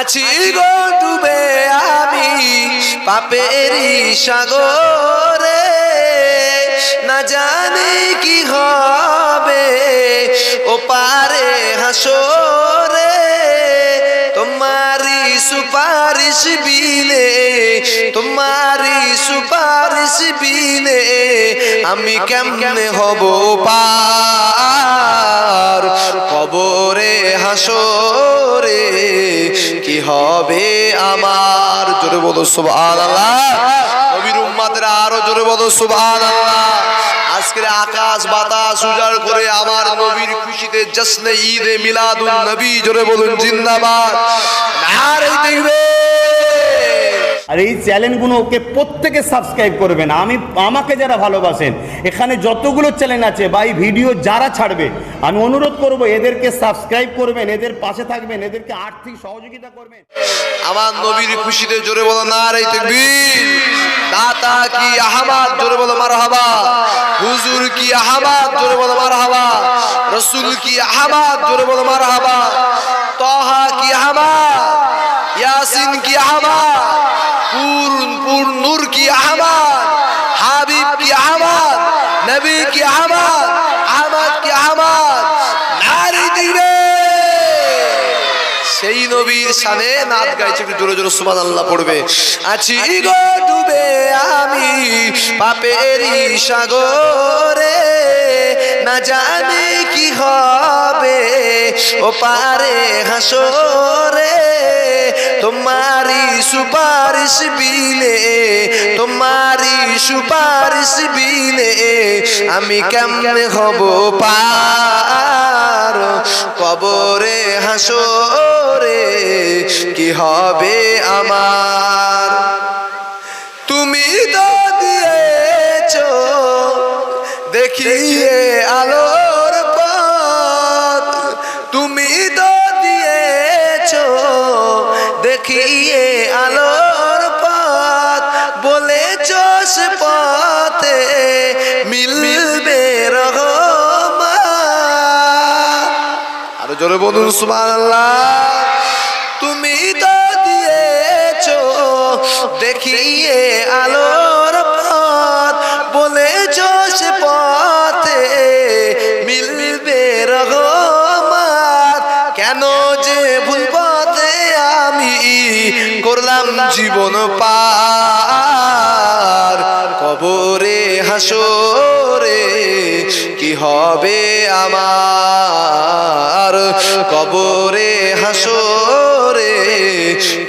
আছি গো ডুবে আমি পাপেরি সাগরে। না জানি কি হবে ও পারে হাসরে। তোমারি সুপারিশ বিলে তোমারি সুপারিশ বিলে আমি কেমনে হব পার? কবরে হাসরে। হবে আমার। জোরে বলো, সুবহানাল্লাহ। নবীর উম্মাদের আরও জোরে বলো, সুবহানাল্লাহ। আজকের আকাশ বাতাস উজাড় করে আমার নবীর খুশিতে জশ্নে ঈদে মিলাদুন নবী, জোরে বলুন, জিন্দাবাদ। নারে দেখবে আর এই চ্যানেলগুলো ওকে প্রত্যেকে সাবস্ক্রাইব করবেন। আমি, আমাকে যারা ভালোবাসেন, এখানে যতগুলো চ্যানেল আছে, বা এই ভিডিও যারা ছাড়বে, আমি অনুরোধ করব এদেরকে সাবস্ক্রাইব করবেন, এদের পাশে থাকবেন, এদেরকে আর্থিক সহযোগিতা করবেন। আমার নবীর খুশিতে জোরে বলো, নারে তাকবীর। দাতা কি আহমাদ জোরে বলো, মারহাবা। হুজুর কি আহমাদ জোরে বলো, মারহাবা। রাসূল কি আহমাদ জোরে বলো, মারহাবা। তাহা কি আহমাদ ইয়াসিন কি আহমাদ পূর্ণ নূর কি আহমাদ হাবিব কি আহমাদ নবী কি আহমাদ আহমদ কি আহমাদ নারী দিবে সেই নবীর সানে নাচ গাইছে, একটু জোরে জোরে সুমান আল্লাহ পড়বে। আছি গো ডুবে আমি পাপেরি সাগরে, না জানি কি হবে ও পারে হাসরে। তোমারি সুপারিশ বিলে তোমারি সুপারিশ বিলে আমি কেমনে হব পার? কবরে হাসরে হবে আমার। তুমি তো দিয়েছ দেখিয়ে আলোর পথ। তুমি তো দিয়েছ দেখিয়ে আলোর পথ। বলেছ সে পথে মিলবে রহমান আরও জোরে বলুন, সুবহানাল্লাহ। তুমি তো দিয়েছ, দেখিয়ে আলোর পথ। বলেছ সে পথে মিলবে রহমান কেন যে ভুল পথে আমি করলাম জীবন পার। কবরে হাসরে কি হবে আমার? কবরে হাসরে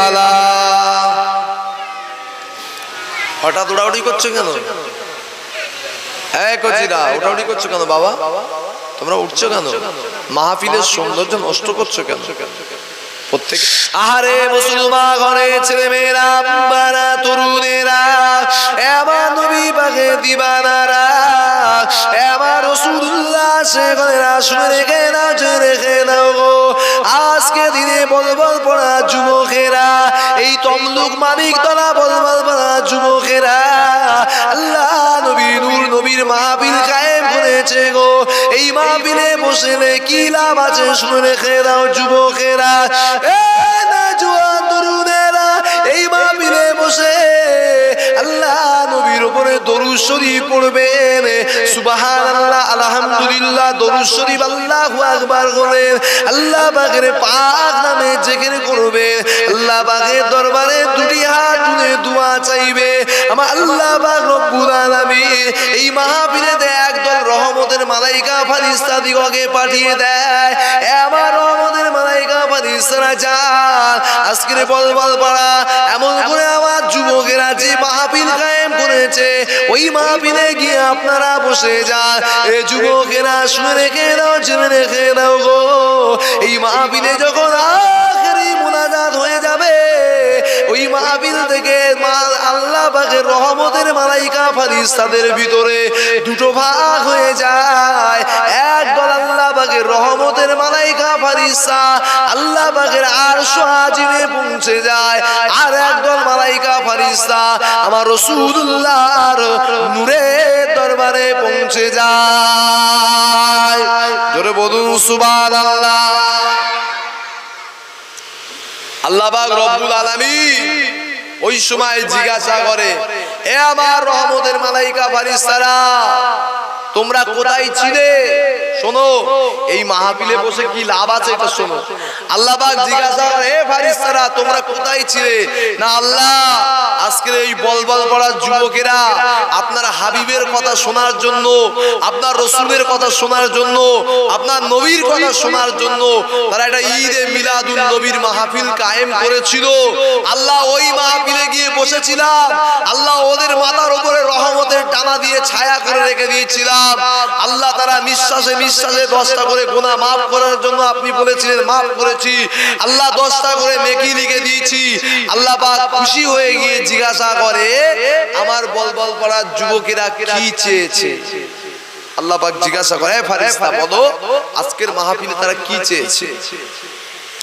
আলা। হঠাৎ উড়াউড়ি করছ কেন? হ্যাঁ কচিরা উড়াউড়ি করছ কেন বাবা? তোমরা উঠছো কেন? মাহফিলের সৌন্দর্য নষ্ট করছ কেন? প্রত্যেক আহারে মুসলমান ঘরে ছেলে মেয়েরা আম্বারা তরুণেরা এবার নবী পাকে দিবানারা এবার রসুল্লাহ সে ঘরেরা শুনে রেখে নাও শুনে রেখে নাও। পড়া যুবকেরা। এই তমলুক তলা পড়া যুবকেরা। আল্লাহ নবী নূর নবীর মাহফিল কায়েম করেছে গো। এই মাহফিলে বসলে কি লাভ আছে শুনে রেখে দাও যুবকেরা। এ না জুয়ান তরুণেরা, এই মাহফিলে বসে আল্লাহ উপরে দরুদ শরীফ পড়বেন। সুবহানাল্লাহ, আলহামদুলিল্লাহ, দরুদ শরীফ আল্লাহু আকবার করেন। আল্লাহ পাকের পাক নামে জিকির করবে। আল্লাহ পাকের দরবারে দুটি হাত দোয়া চাইবে। আমার আল্লাহ পাক রব্বুল আলামিন এই মাহফিলেতে একদল রহমতের মালাইকা ফারিস্তা দিগকে পাঠিয়ে দেয়। আমার রহমতের মালাইকা ফারিস্তারা যান আজকের পাড়া এমন করে আমার যুবকেরা যে মাহফিল কায়েম করেছে, ওই মাহফিলে গিয়ে আপনারা বসে যান। এ যুবকেরা শুনে রেখে দাও, জেনে রেখে দাও গো। এই মাহফিলে আল্লাহ পাকের রহমতের মালাইকা ফারিস্তাদের ভিতরে দুটো ভাগ হয়ে যায়। এক দল আল্লাহ পাকের রহমতের মালাইকা ফারিস্তা আল্লাহ পাকের আরশ আজিমে পৌঁছে যায়। আর একদল মালাইকা ফারিস্তা আমার রসুল্লাহর নূরের দরবারে পৌঁছে যায়। জোরে বলুন, সুবহানাল্লাহ। আল্লাহ পাক রব্বুল আলামিন ওই সময় জিজ্ঞাসা করে এ আমার রহমতের মালাইকা ফারিস্তারা তোমরা কোথায় ছিলে? শোনো, এই মাহফিলে বসে কি লাভ আছে এটা শোনো। আল্লাহবাক জিজ্ঞাসা এ ফারিস্তারা তোমরা কোথায় ছিলে? না, আল্লাহ, আজকের এই বলবল পড়া যুবকেরা, আপনার হাবিবের কথা শোনার জন্য, আপনার রসুলের কথা শোনার জন্য, আপনার নবীর কথা শোনার জন্য, তারা একটা ঈদে মিলাদুল নবীর মাহফিল কায়েম করেছিল। আল্লাহ ওই মাহফিলে গিয়ে বসেছিলাম। আল্লাহ ওদের মাথার উপরে রহমতের টানা দিয়ে ছায়া করে রেখে দিয়েছিলাম। আল্লাহ তারা নিঃশ্বাসে নিঃশ্বাসে দশটা করে গোনা মাফ করার জন্য আপনি বলেছিলেন, মাফ করেছি। আল্লাহ দশটা করে নেকি লিখে দিয়েছি। আল্লাহ পাক খুশি হয়ে গিয়ে জিজ্ঞাসা করে, আমার বল বল পড়ার যুবকেরা কি চেয়েছে? আল্লাহ পাক জিজ্ঞাসা করে "এ ফারিস্তা, বলো, আজকের মাহফিলে তারা কি চেয়েছে?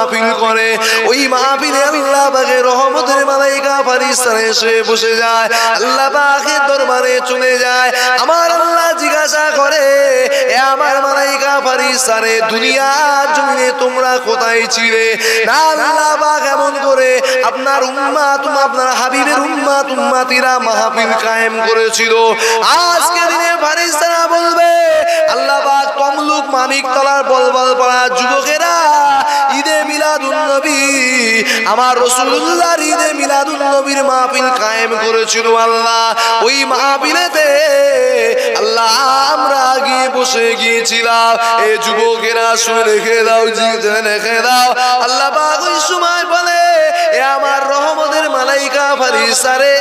মাহফিল করে, ওই মাহফিলে আল্লাহ পাকে রহমতের মালাইকা ফারিস্তারা এসে বসে যায়, আল্লাহ পাকের দরবারে চলে যায়। আমার আল্লাহ জিজ্ঞাসা করে, এ আমার মালাইকা ফারিস্তারে, দুনিয়ার জমিনে তোমরা কোথায় ছিলে? না, আল্লাহ পাক এমন করে, আপনার উম্মাত, আপনার হাবিবের উম্মাত, উম্মাতিরা মাহফিল কায়েম করেছিল। আজকে দিনে ফারিস্তারা বলবে, আল্লাহ পাক তমলুক মানিক তলার বলবল পড়া যুবকেরা আমার রসুল্লাহর ঈদে মিলাদুন নবীর মাহফিল কায়েম করেছিল আল্লাহ। ওই মাহফিলেতে আল্লাহ আমরা গিয়ে বসে গিয়েছিলাম। এ যুবকেরা শুনে রেখে দাও জিতে রেখে দাও। আল্লাহ পাক ওই সময় বলে, এ আমার রহমতের মালাইকা ফারিস্তারে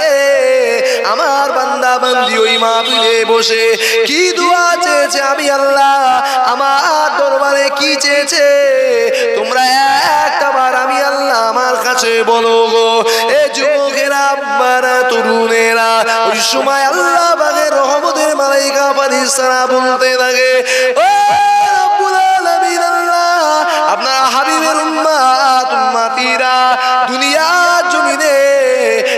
আমার বান্দা বান্দি ওই মাহফিলে বসে কি দোয়া চেয়েছে আমি আল্লাহ? আমার দরবারে কি চেয়েছে? তোমরা কাছে বলো গো, এ যুবকেরা, আব্বারা, তরুণেরা, ওই সময় আল্লাহ বাগের রহমতের মালাইকা ফারিস্তারা বলতে আল্লাহ, আপনার হাবিবের দুনিয়ার জমিনে,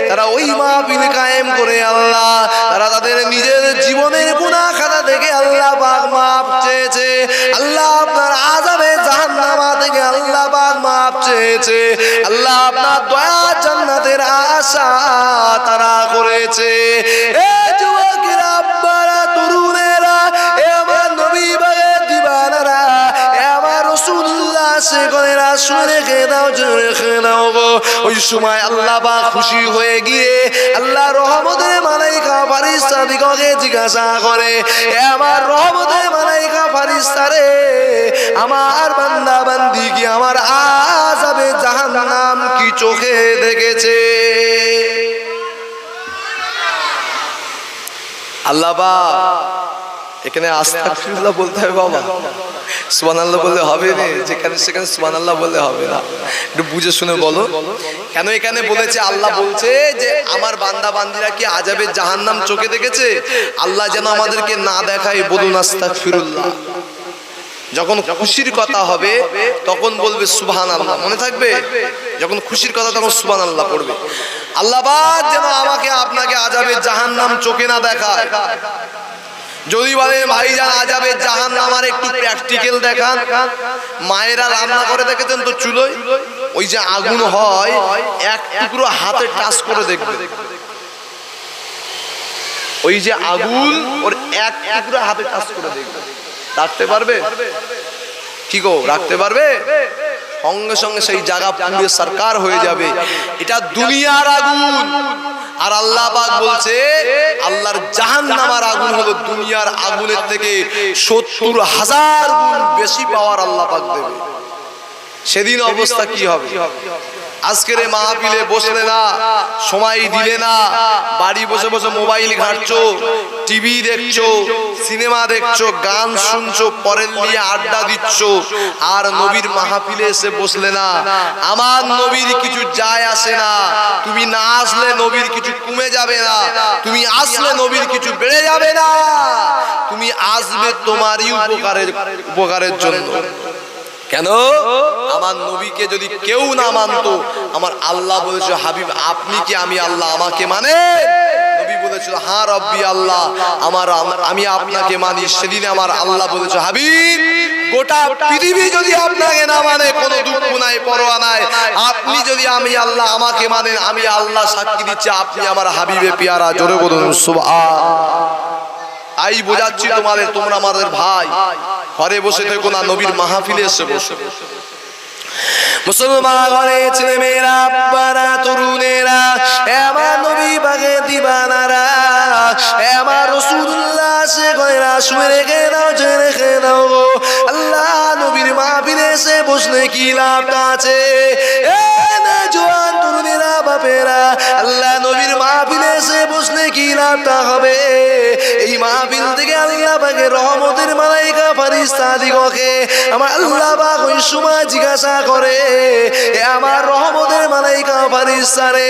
তারা ওই মাহফিল কায়েম করে আল্লাহ, তারা তাদের নিজের জীবনের গুনাহ খাতা থেকে আল্লাহ পাক মাপ চেয়েছে, আল্লাহ আপনার মাপ চেয়েছে। আল্লাহ আপনার দয়া জান্নাতের আশা তারা করেছে। ওই সময় আল্লাহ খুশি হয়ে গিয়ে আল্লাহ রহমতের মালাইকা ফারিস্তা দিগকে জিজ্ঞাসা করে, এ আমার রহমতের মালাইকা ফারিস্তা রে আমার বান্দা বান্দি কি আমার আজাবে জাহান্নাম কি চোখে দেখেছে? আল্লাহ বা এখানে আস্তাগফিরুল্লাহ বলতে হবে বাবা। সুবহানাল্লাহ বললে হবে না যেখানে সেখানে সুবহানাল্লাহ বললে হবে না। একটু বুঝে শুনে বলো। কেন এখানে বলেছে, আল্লাহ বলছে যে আমার বান্দা বান্দিরা কি আজাবের জাহান্নাম চোখে দেখেছে? আল্লাহ যেন আমাদেরকে না দেখায়, বলুন আস্তাগফিরুল্লাহ। যখন খুশির কথা হবে, তখন বলবে সুবহান আল্লাহ মনে থাকবে? যখন খুশির কথা, তখন সুবহান আল্লাহ পড়বে। আল্লাহ বাদ যেন আমাকে, আপনাকে আজাবের জাহান্নাম চোখে না দেখায়। যদি বলেন ভাইজান, আজাবের জাহান আমার একটু প্র্যাকটিক্যাল দেখান। মায়েরা রান্না করে দেখেছেন তো চুলোয়? ওই যে আগুন হয়, এক টুকরো হাতে টাচ করে দেখবে। ওই যে আগুন, ওর এক টুকরো হাতে টাচ করে দেখবে। রাখতে পারবে? কি গো, রাখতে পারবে? সঙ্গে সঙ্গে সেই জায়গা পুড়ে সরকার হয়ে যাবে। এটা দুনিয়ার আগুন। আর আল্লাহ পাক বলছে, আল্লাহর জাহান্নামার আগুন হলো দুনিয়ার আগুনের থেকে সত্তর হাজার গুণ বেশি পাওয়ার আল্লাহ পাক দেবে। সেদিন অবস্থা কি হবে? আজকের এই মাহফিলে বসলে না সময় দিলে না বাড়ি বসে বসে মোবাইল ঘাঁটছো টিভি দেখছ সিনেমা দেখছ গান শুনছো পরের নিয়ে আড্ডা দিচ্ছ। আর নবীর মাহফিলে এসে বসলে না। আমার নবীর কিছু যায় আসে না। তুমি না আসলে নবীর কিছু কমে যাবে না। তুমি আসলে নবীর কিছু বেড়ে যাবে না। তুমি আসবে তোমারই উপকারের উপকারের জন্য। কেন? আমার নবীকে যদি কেউ না মানতো, আমার আল্লাহ বলেছিল, হাবিব, আপনি কি আমি আল্লাহ, আমাকে মানে? নবী বলেছিল হ্যাঁ রব্বি আল্লাহ, আমার আমি আপনাকে মানি। সেদিন আমার আল্লাহ বলেছিল হাবিব, গোটা পৃথিবী যদি আপনাকে না মানে কোনো দুঃখ নাই, পরোয়া নাই, আপনি যদি আমি আল্লাহ, আমাকে মানেন, আমি আল্লাহ সাক্ষী দিচ্ছি, আপনি আমার হাবিবে পিয়ারা, জোরে বলুন, সুবহান। তাই বোঝাচ্ছি তোমাদের, তোমরা আমাদের ভাই। ঘরে বসে থেকো না নবীর মাহফিলে এসে বসে। মুসলমান ঘরে ছেলে মেয়েরা আব্বারা তরুণেরা আমার নবী বাগে দিবানারা আমার রসুল্লাহ সে গয়রা শুয়ে রেখে দাও যে রেখে দাও আল্লাহ নবীর মাহফিলে এসে বসলে কি লাভটা আছে? জোয়ান তরুণেরা বাপেরা আল্লাহ নবীর মাহফিলে এসে বসলে কি লাভটা হবে? এই মাহফিল থেকে আল্লাহ রহমতের মালাইকা ফারিস্তা দিগকে। আমার আল্লাহ পাক ওই সময় জিজ্ঞাসা করে, এ আমার রহমতের মালাইকা ফারিস্তা রে,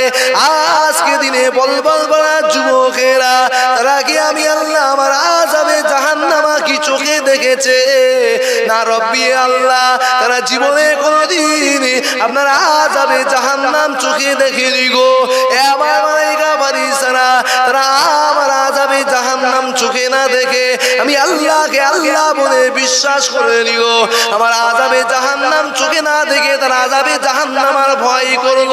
আজকে দিনে বল বল বলা যুবকেরা, তারা কি আমি আল্লাহ আমার আজাবে জাহান্নামা কি চোখে দেখেছে? না রব্বি আল্লাহ, তারা জীবনে কোনোদিন আপনার আজাবে জাহান্নাম চোখে দেখেনি গো। এ আমার মালাইকা ফারিস্তারা তারা আমার আজাবে জাহান্নাম চোখে না দেখে আমি আল্লাহকে আল্লাহ বলে বিশ্বাস করে নিও আমার আজাবে জাহান্নাম চোখে না দেখে তার আজাবে জাহান্নামার ভয় করল।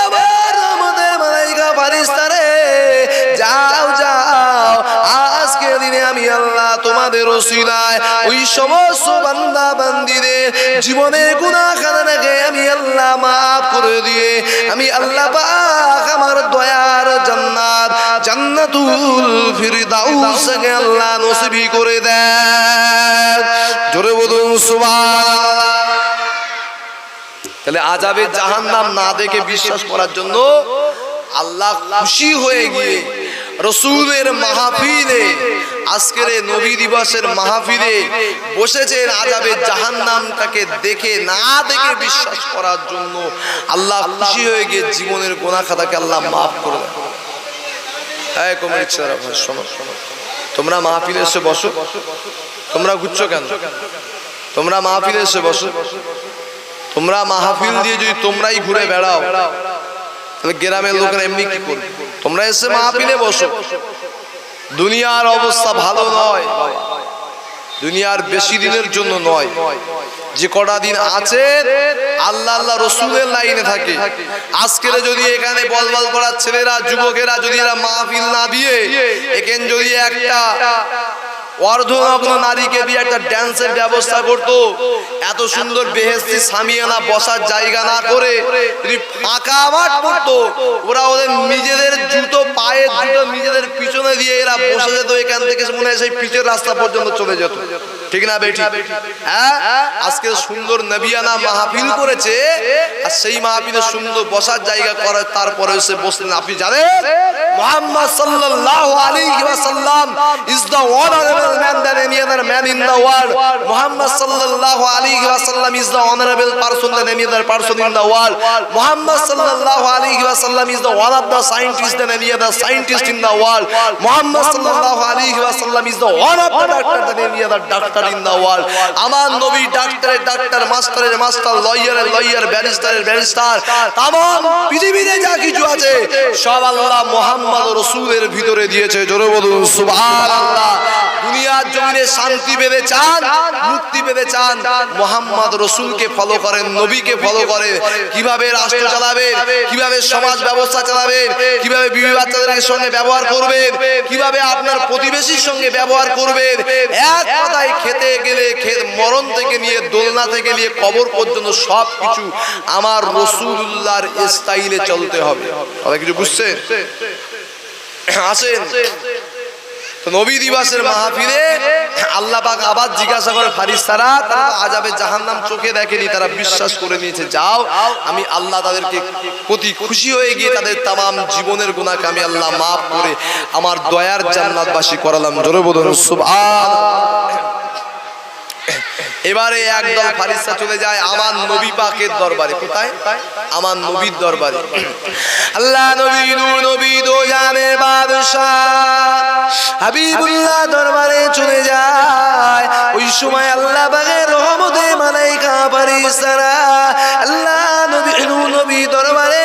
এবার আমাদের মালাইকা ফারিস্তারে যাও যাও দিনে আমি আল্লাহ তোমাদের ওসিলায় ওই সমস্ত বান্দা বান্দিদের জীবনের গুনাহ খানাকে আমি আল্লাহ মাফ করে দিয়ে আমি আল্লাহ পাক আমার দয়ার জান্নাত, জান্নাতুল ফিরদাউসকে আল্লাহ নসিবি করে দেন। জোরে বলুন সুবহান তাহলে আজাবের জাহান্নাম না দেখে বিশ্বাস করার জন্য আল্লাহ খুশি হয়ে গিয়ে রসুলের মাহফিলে, আজকের নবী দিবসের মাহফিলে বসেছেন আজাবে জাহান নামটাকে দেখে, না দেখে বিশ্বাস করার জন্য আল্লাহ খুশি হয়ে গিয়ে জীবনের গোনা খাতাকে আল্লাহ মাফ করে হ্যাঁ শোনো। তোমরা মাহফিলে এসে বসো। তোমরা ঘুরছো কেন? তোমরা মাহফিলে এসে বসো। তোমরা মাহফিল দিয়ে যদি তোমরাই ঘুরে বেড়াও, তাহলে গ্রামের লোকেরা এমনি কি করবে? তোমরা এসে মাহফিলে বসো। দুনিয়ার অবস্থা ভালো নয়। দুনিয়ার বেশি দিনের জন্য নয়। যে কটা দিন আছে আল্লাহ আল্লাহ রসুলের লাইনে থাকে। আজকের যদি এখানে বল বল করার ছেলেরা যুবকেরা যদি এরা মাহফিল না দিয়ে এখানে যদি একটা অর্ধনগ্ন নারীকে দিয়ে একটা ড্যান্সের ব্যবস্থা করত। এত সুন্দর বেহেস্তি সামিয়ানা বসার জায়গা না করে তিনি ফাঁকা মাঠ করতো। ওরা ওদের নিজেদের জুতো, পায়ের জুতো নিজেদের পিছনে দিয়ে এরা বসে যেত। এখান থেকে মনে হয় সেই পিচের রাস্তা পর্যন্ত চলে যেত। ঠিক না বেটি? হ্যাঁ? আজকে সুন্দর নবিয়ানা মাহফিল করেছে, আর সেই মাহফিলে সুন্দর বসার জায়গা করে, তারপরে এসে বসলেন। আপনি জানেন? মোহাম্মদ সাল্লাল্লাহু আলাইহি ওয়াসাল্লাম is the honourable man than any other man in the world Mohammad সাল্লাল্লাহু আলাইহি ওয়াসাল্লাম is the honourable person than any other person in the world Mohammad সাল্লাল্লাহু আলাইহি ওয়াসাল্লাম is the one of the scientist than any other scientist in the world Mohammad সাল্লাল্লাহু আলাইহি ওয়াসাল্লাম is the one of the doctor than any other doctor in the world আমার নবী ডাক্তারের doctor, মাস্টারের মাস্টার, লয়ারের লয়ার, ব্যারিস্টারের ব্যারিস্টার তাম পৃথিবীতে যা কিছু আছে, সব আল্লাহ মোহাম্মদ রসুলের ভিতরে দিয়েছে। জোরে বলুন জমিনে শান্তি পেতে চান, মুক্তি পেতে চান, মোহাম্মদ রসুলকে ফলো করেন, নবীকে ফলো করেন। কীভাবে রাষ্ট্র চালাবেন, কীভাবে সমাজ ব্যবস্থা চালাবেন, কীভাবে বিবি বাচ্চাদের সঙ্গে ব্যবহার করবেন, কীভাবে আপনার প্রতিবেশীর সঙ্গে ব্যবহার করবেন, এক কথায় খেতে গেলে মরণ থেকে নিয়ে, দোলনা থেকে নিয়ে, কবর পর্যন্ত সব কিছু আমার রসুল্লাহর স্টাইলে চলতে হবে। সবাই কিছু বুঝছেন? আসেন। নবী দিবাসের মাহফিলে আল্লাহ পাক আবার জিজ্ঞাসা করে ফারিস্তারা তারা আজাবে জাহান্নাম চোখে দেখেনি, তারা বিশ্বাস করে নিয়েছে, যাও, আমি আল্লাহ তাদেরকে প্রতি খুশি হয়ে গিয়ে তাদের তাম জীবনের গুণাকে আমি আল্লাহ মাফ করে আমার দয়ার জান্নাতবাসী করালাম। জোরে বলুন, সুবহান এবারে একদল ফারিস্তা চলে যায় আমার নবী পাকের দরবারে। কোথায়? আমার নবীর দরবারে। আল্লাহ নবী নূর নবী দো জানে বাদশাহ। হাবিবুল্লাহ দরবারে চলে যায়। ওই সময় আল্লাহ পাকের রহমতে মালাইকা ফারিস্তারা আল্লাহ নবী নবী দরবারে